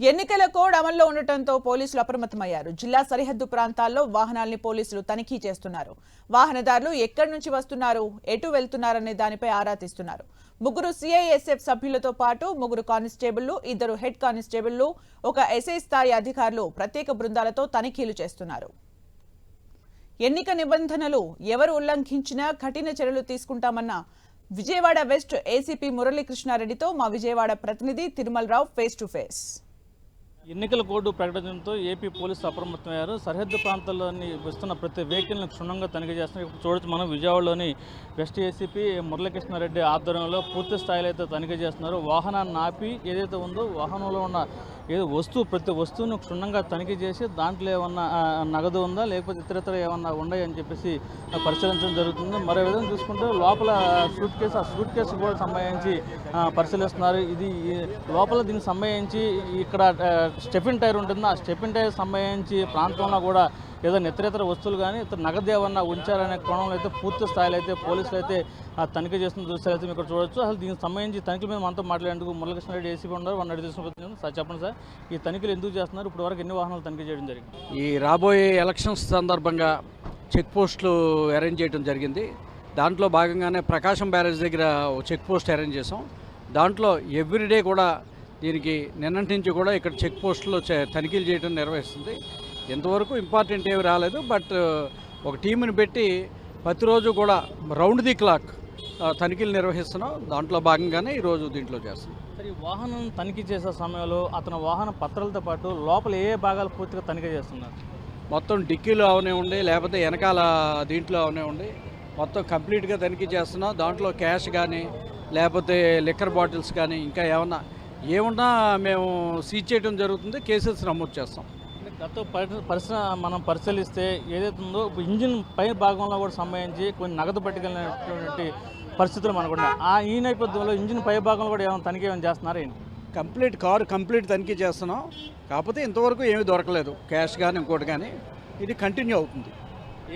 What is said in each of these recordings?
ఎన్నికల కోడ్ అమల్లో ఉండటంతో పోలీసులు అప్రమత్తమయ్యారు. జిల్లా సరిహద్దు ప్రాంతాల్లో వాహనాల్ని పోలీసులు తనిఖీ చేస్తున్నారు. వాహనదారులు ఎక్కడి నుంచి వస్తున్నారు ఎటు వెళ్తున్నారనే దానిపై ఆరా తీస్తున్నారు. ముగ్గురు సిఐఎస్ఎఫ్ సభ్యులతో పాటు ముగ్గురు కానిస్టేబుళ్ళు ఇద్దరు హెడ్ కానిస్టేబుళ్ళు ఒక ఎస్ఐ స్థాయి అధికారులు ప్రత్యేక బృందాలతో తనిఖీలు చేస్తున్నారు. ఎన్నిక నిబంధనలు ఎవరు ఉల్లంఘించినా కఠిన చర్యలు తీసుకుంటామన్న విజయవాడ వెస్ట్ ఏసీపీ మురళీకృష్ణారెడ్డితో మా విజయవాడ ప్రతినిధి తిరుమలరావు ఫేస్ టు ఫేస్ ఎన్నికల కోడ్ ప్రకటించడంతో ఏపీ పోలీసులు అప్రమత్తమయ్యారు. సరిహద్దు ప్రాంతాల్లోని వస్తున్న ప్రతి వెహికల్ని క్షుణ్ణంగా తనిఖీ చేస్తున్నారు. ఇప్పుడు చూడొచ్చు మనం విజయవాడలోని వెస్ట్ ఏసీపీ మురళీకృష్ణారెడ్డి ఆధ్వర్యంలో పూర్తి స్థాయిలో అయితే తనిఖీ చేస్తున్నారు. వాహనాన్ని ఆపి ఏదైతే ఉందో వాహనంలో ఉన్న ఏదో వస్తువు ప్రతి వస్తువును క్షుణ్ణంగా తనిఖీ చేసి దాంట్లో ఏమన్నా నగదు ఉందా? లేకపోతే ఇతరత్ర ఏమన్నా ఉన్నాయి అని చెప్పేసి పరిశీలించడం జరుగుతుంది. మరో విధంగా చూసుకుంటే లోపల సూట్ కేసు ఆ సూట్ కేసు కూడా సంబంధించి పరిశీలిస్తున్నారు. ఇది లోపల దీనికి సంబంధించి ఇక్కడ స్టెఫిన్ టైర్ ఉంటుంది. ఆ స్టెఫిన్ టైర్ సంబంధించి ప్రాంతంలో కూడా ఏదో ఇతరేతర వస్తువులు కానీ ఇతర నగదు ఏమన్నా ఉంచారనే కోణంలో అయితే పూర్తి స్థాయిలో అయితే పోలీసులు అయితే ఆ, తనిఖీ చేస్తున్న దృశ్యాలు అయితే మీరు ఇక్కడ చూడొచ్చు. అసలు దీనికి సంబంధించి తనిఖీ మీద మనతో మాట్లాడేందుకు మురళకృష్ణారెడ్డి ఏసీపీ ఉన్నారు. వన్ అడిగి సార్ చెప్పండి సార్. ఈ తనిఖీలు ఎందుకు చేస్తున్నారు? ఇప్పుడు వరకు ఎన్ని వాహనాలు తనిఖీ చేయడం జరిగింది? ఈ రాబోయే ఎలక్షన్స్ సందర్భంగా చెక్ పోస్టులు అరేంజ్ చేయడం జరిగింది. దాంట్లో భాగంగానే ప్రకాశం బ్యారేజ్ దగ్గర చెక్ పోస్ట్ అరేంజ్ చేసాం దాంట్లో ఎవ్రీడే కూడా దీనికి నిన్నటి నుంచి కూడా ఇక్కడ చెక్ పోస్టులో చే- తనిఖీలు చేయడం నిర్వహిస్తుంది. ఇంతవరకు ఇంపార్టెంట్ ఏమి రాలేదు బట్ ఒక టీంని పెట్టి ప్రతిరోజు కూడా రౌండ్ ది క్లాక్ తనిఖీలు నిర్వహిస్తున్నాం. దాంట్లో భాగంగానే ఈరోజు దీంట్లో చేస్తున్నాం. సార్ వాహనం తనిఖీ చేసే సమయంలో అతని వాహన పత్రాలతో పాటు లోపల ఏ భాగాలు పూర్తిగా తనిఖీ చేస్తున్నారు? మొత్తం డిక్కీలో అవనివ్వండి లేకపోతే వెనకాల దీంట్లో అవనివ్వండి మొత్తం కంప్లీట్గా తనిఖీ చేస్తున్నాం. దాంట్లో క్యాష్ కానీ లేకపోతే లిక్కర్ బాటిల్స్ కానీ ఇంకా ఏమన్నా ఏమన్నా మేము సీజ్ చేయడం జరుగుతుంది కేసెస్ నమోదు చేస్తాం. గత పరి- పరిశ్రమ మనం పరిశీలిస్తే ఏదైతే ఉందో ఇంజిన్ పై భాగంలో కూడా సంబంధించి కొన్ని నగదు పట్టుకెళ్ళినటువంటి పరిస్థితులు మనకు ఉన్నాయి. ఆ ఈ నేపథ్యంలో ఇంజిన్ పై భాగంలో కూడా ఏమైనా తనిఖీ ఏమైనా చేస్తున్నారా ఏంటి? కంప్లీట్ కారు కంప్లీట్ తనిఖీ చేస్తున్నాం. కాకపోతే ఇంతవరకు ఏమీ దొరకలేదు. క్యాష్ కానీ ఇంకోటి కానీ ఇది కంటిన్యూ అవుతుంది.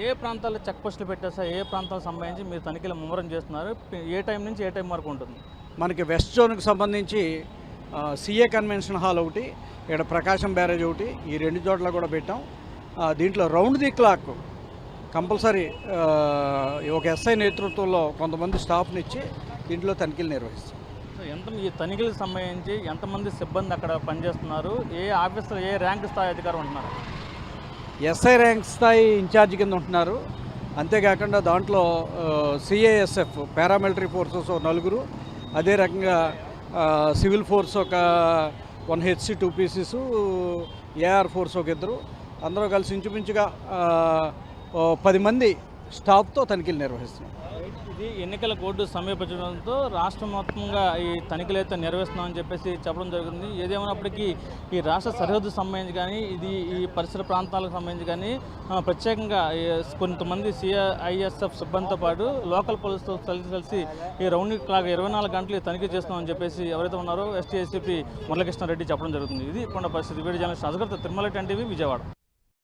ఏ ప్రాంతాల్లో చెక్ పోస్టులు పెట్టారు సార్ ఏ ప్రాంతాలకు సంబంధించి మీరు తనిఖీలు ముమ్మరం చేస్తున్నారు? ఏ టైం నుంచి ఏ టైం వరకు ఉంటుంది? మనకి వెస్ట్ జోన్కి సంబంధించి సిఏ కన్వెన్షన్ హాల్ ఒకటి ఇక్కడ ప్రకాశం బ్యారేజ్ ఒకటి ఈ రెండు చోట్ల కూడా పెట్టాం. దీంట్లో రౌండ్ ది క్లాక్ కంపల్సరీ ఒక ఎస్ఐ నేతృత్వంలో కొంతమంది స్టాఫ్ని ఇచ్చి దీంట్లో తనిఖీలు నిర్వహిస్తాం. సో ఎంత ఈ తనిఖీలకు సంబంధించి ఎంతమంది సిబ్బంది అక్కడ పనిచేస్తున్నారు? ఏ ఆఫీసర్ ఏ ర్యాంక్ స్థాయి అధికారం ఉంటున్నారు? ఎస్ఐ ర్యాంక్ స్థాయి ఇన్ఛార్జ్ కింద ఉంటున్నారు. అంతేకాకుండా దాంట్లో సిఏఎస్ఎఫ్ పారామిలిటరీ ఫోర్సెస్ నలుగురు. అదే రకంగా సివిల్ ఫోర్స్ ఒక one HC two PCs AR force ఒక ఇద్దరు. అందరూ కలిసి ఇంచుమించుగా పది మంది స్టాఫ్తో తనిఖీలు నిర్వహిస్తున్నాం. ఇది ఎన్నికల కోర్టు సమీపించడంతో రాష్ట్ర మొత్తంగా ఈ తనిఖీలు అయితే నిర్వహిస్తున్నామని చెప్పేసి చెప్పడం జరుగుతుంది. ఏదేమైనప్పటికీ ఈ రాష్ట్ర సరిహద్దు సంబంధించి కానీ ఇది ఈ పరిసర ప్రాంతాలకు సంబంధించి కానీ ప్రత్యేకంగా కొంతమంది సిఐఎస్ఎఫ్ సిబ్బందితో పాటు లోకల్ పోలీసుతో కలిసి కలిసి ఈ రౌండ్ క్లాక్ ఇరవై నాలుగు గంటలు తనిఖీ చేస్తున్నామని చెప్పేసి ఎవరైతే ఉన్నారో ఎస్టీఎస్సీపీ మురళకృష్ణారెడ్డి చెప్పడం జరుగుతుంది. ఇది కొండ పరిస్థితి. Video journalist Ajagartha Tirumala TV Vijayawada.